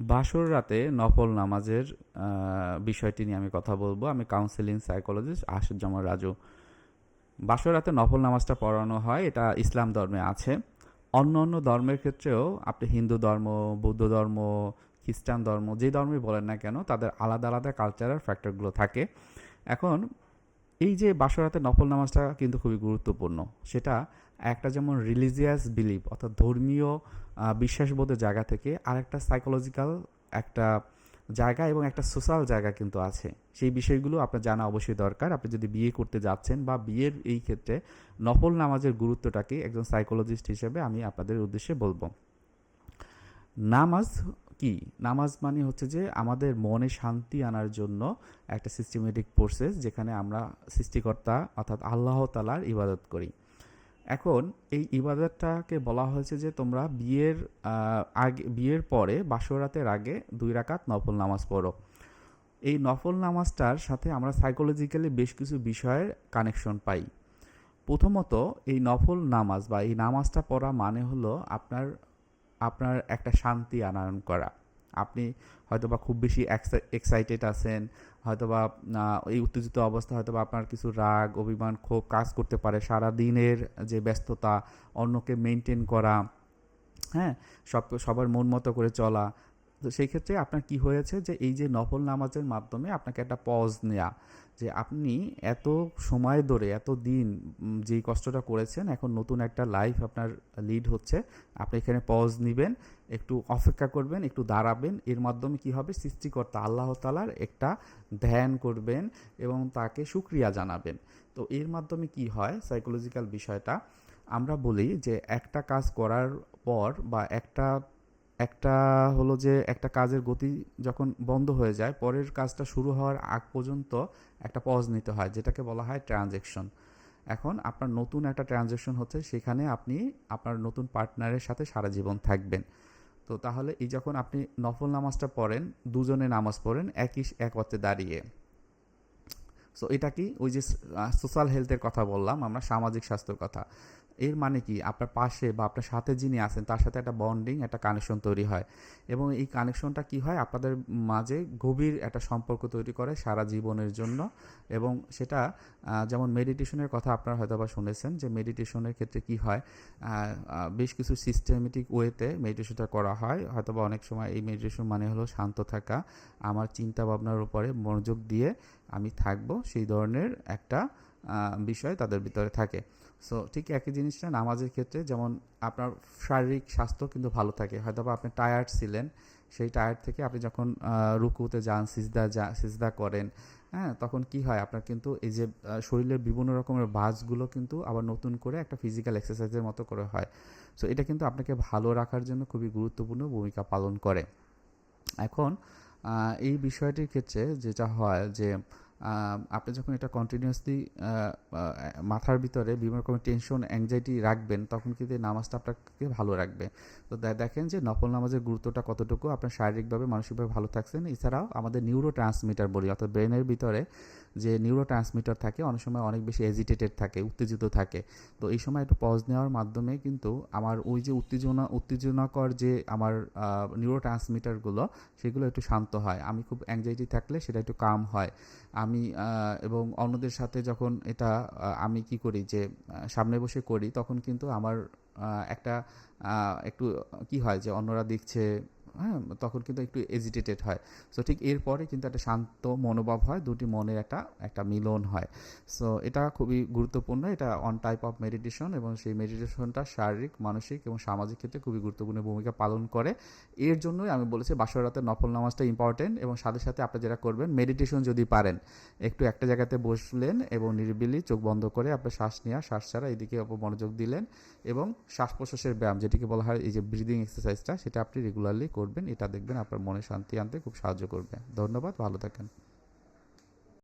বাসর রাতে নফল নামাজের বিষয়টি নিয়ে আমি কথা বলব। আমি কাউন্সিলিং সাইকোলজিস্ট আশুজ্জামান রাজু। বাসর রাতে নফল নামাজটা পড়ানো হয়, এটা ইসলাম ধর্মে আছে। অন্য অন্য ধর্মের ক্ষেত্রেও আপনি হিন্দু ধর্ম, বৌদ্ধ ধর্ম, খ্রিস্টান ধর্ম, যে ধর্মই বলেন না কেন, তাদের আলাদা আলাদা কালচারাল ফ্যাক্টরগুলো থাকে। এখন এই যে বাসরাতে নফল নামাজটা কিন্তু খুবই গুরুত্বপূর্ণ। সেটা একটা যেমন রিলিজিয়াস বিলিভ অর্থাৎ ধর্মীয় বিশ্বাসবোধের জায়গা থেকে আরেকটা সাইকোলজিক্যাল একটা জায়গা এবং একটা সোশ্যাল জায়গা কিন্তু আছে। সেই বিষয়গুলো আপনার জানা অবশ্যই দরকার। আপনি যদি বিয়ে করতে যাচ্ছেন বা বিয়ের এই ক্ষেত্রে নফল নামাজের গুরুত্বটাকে একজন সাইকোলজিস্ট হিসেবে আমি আপনাদের উদ্দেশ্যে বলব। নামাজ কি? নামাজ মানে হচ্ছে যে আমাদের মনে শান্তি আনার জন্য একটা সিস্টেমেটিক প্রসেস যেখানে আমরা সৃষ্টিকর্তা অর্থাৎ আল্লাহ তালার ইবাদত করি। এখন এই ইবাদতটাকে বলা হয়েছে যে তোমরা বিয়ের আগে, বিয়ের পরে বাসরাতের আগে দুই রাকাত নফল নামাজ পড়ো। এই নফল নামাজটার সাথে আমরা সাইকোলজিক্যালি বেশ কিছু বিষয়ের কানেকশন পাই। প্রথমত এই নফল নামাজ বা এই নামাজটা পড়া মানে হলো আপনার আপনার একটা শান্তি আনয়ন করা। আপনি হয়তোবা খুব বেশি এক্সাইটেড আছেন, হয়তোবা এই উত্তেজিত অবস্থা হয়তোবা আপনার কিছু রাগ, অভিমান, ক্ষোভ কাজ করতে পারে সারা দিনের যে ব্যস্ততা, অন্যকে মেনটেন করা হ্যাঁ? সব, সবার মন মতো করে চলা তো সেই ক্ষেত্রে আপনার কি হয়েছে যে এই যে নফল নামাজের মাধ্যমে আপনাকে একটা পজ নেয়া, যে আপনি এত সময় ধরে, এত দিন যেই কষ্টটা করেছেন, এখন নতুন একটা লাইফ আপনার লিড হচ্ছে, আপনি এখানে পজ নেবেন, একটু অপেক্ষা করবেন, একটু দাঁড়াবেন, এর মাধ্যমে কি হবে? সৃষ্টিকর্তা আল্লাহ তালার একটা ধ্যান করবেন এবং তাকে সুক্রিয়া জানাবেন। তো এর মাধ্যমে কি হয়? সাইকোলজিক্যাল বিষয়টা, আমরা বলি যে একটা কাজ করার পর বা একটা একটা হলো যে একটা কাজের গতি যখন বন্ধ হয়ে যায়, পরের কাজটা শুরু হওয়ার আগ পর্যন্ত একটা পজ নিতে হয়, যেটাকে বলা হয় ট্রানজেকশন এখন আপনার নতুন একটা ট্রানজেকশন হচ্ছে, সেখানে আপনি আপনার নতুন পার্টনারের সাথে সারা জীবন থাকবেন। তো তাহলে এই যখন আপনি নফল নামাজটা পড়েন, দুজনে নামাজ পড়েন, একই, এক অর্থে দাঁড়িয়ে। সো এটা কি? ওই যে সোশ্যাল হেলথের কথা বললাম আমরা, সামাজিক স্বাস্থ্যের কথা। এর মানে কি? আপনার পাশে বা আপনার সাথে যিনি আছেন, তার সাথে একটা বন্ডিং একটা কানেকশন তৈরি হয়। এবং এই কানেকশনটা কি হয়? আপনাদের মাঝে গভীর একটা সম্পর্ক তৈরি করে সারা জীবনের জন্য। এবং সেটা যেমন মেডিটেশনের কথা আপনারা হয়তো বা শুনেছেন যে মেডিটেশনের ক্ষেত্রে কি হয়? বেশ কিছু সিস্টেমেটিক ওয়েতে মেডিটেশনটা করা হয়। হয়তো বা অনেক সময় এই মেডিটেশন মানে হলো শান্ত থাকা, আমার চিন্তা ভাবনার উপরে মনোযোগ দিয়ে আমি থাকব, সেই ধরনের একটা বিষয় তাদের ভিতরে থাকে। সো ঠিক একই জিনিসটা নামাজের ক্ষেত্রে, যেমন আপনার শারীরিক স্বাস্থ্য কিন্তু ভালো থাকে। হয়তো বা আপনি টায়ার্ড ছিলেন, সেই টায়ার্ড থেকে আপনি যখন রুকুতে যান, সিজদা যা, সিজদা করেন হ্যাঁ তখন কি হয়? আপনার কিন্তু এই যে শরীরের বিভিন্ন রকমের বাসগুলো কিন্তু আবার নতুন করে একটা ফিজিক্যাল এক্সারসাইজের মতো করে হয়। সো এটা কিন্তু আপনাকে ভালো রাখার জন্য খুবই গুরুত্বপূর্ণ ভূমিকা পালন করে। এখন এই বিষয়টির ক্ষেত্রে যেটা হয় যে আপনি যখন এটা কন্টিনিউয়াসলি মাথার ভিতরে বিভিন্ন রকমের টেনশন অ্যাংজাইটি রাখবেন, তখন কিন্তু এই নামাজটা আপনাকে ভালো রাখবে। তো দেখেন যে নফল নামাজের গুরুত্বটা কতটুকু, আপনার শারীরিকভাবে, মানসিকভাবে ভালো থাকছেন। এছাড়াও আমাদের নিউরো ট্রান্সমিটার বলি, অর্থাৎ ব্রেনের ভিতরে যে নিউরো ট্রান্সমিটার থাকে, অনেক সময় অনেক বেশি এজিটেটেড থাকে, উত্তেজিত থাকে। তো এই সময় একটু পজ নেওয়ার মাধ্যমে কিন্তু আমার ওই যে উত্তেজনা, উত্তেজনাকর যে আমার নিউরো ট্রান্সমিটারগুলো সেগুলো একটু শান্ত হয়। আমি খুব অ্যাংজাইটি থাকলে সেটা একটু কাম হয়। আমি এবং অন্যদের সাথে যখন এটা আমি কি করি যে সামনে বসে করি, তখন কিন্তু আমার একটা একটু, কি হয় যে অন্যরা দেখছে হ্যাঁ তখন কিন্তু একটু এজিটেটেড হয়। সো ঠিক এরপরে কিন্তু একটা শান্ত মনোভাব হয়, দুটি মনের একটা একটা মিলন হয়। সো এটা খুবই গুরুত্বপূর্ণ, এটা অন টাইপ অফ মেডিটেশন এবং সেই মেডিটেশনটা শারীরিক, মানসিক এবং সামাজিক ক্ষেত্রে খুবই গুরুত্বপূর্ণ ভূমিকা পালন করে। এর জন্যই আমি বলেছি, বাসর রাতে নফল নামাজটা ইম্পর্টেন্ট এবং সাথে সাথে আপনি যেটা করবেন মেডিটেশন যদি পারেন। একটু একটা জায়গাতে বসলেন এবং নিরিবিলি চোখ বন্ধ করে আপনার শ্বাস নেওয়া শ্বাস ছাড়া এদিকে মনোযোগ দিলেন এবং শ্বাস প্রশ্বাসের ব্যায়াম, যেটিকে বলা হয় এই যে ব্রিদিং এক্সারসাইজটা সেটা আপনি রেগুলারলি করবেন। এটা দেখবেন আপনার মনে শান্তি আনতে খুব সাহায্য করবে। ধন্যবাদ, ভালো থাকেন।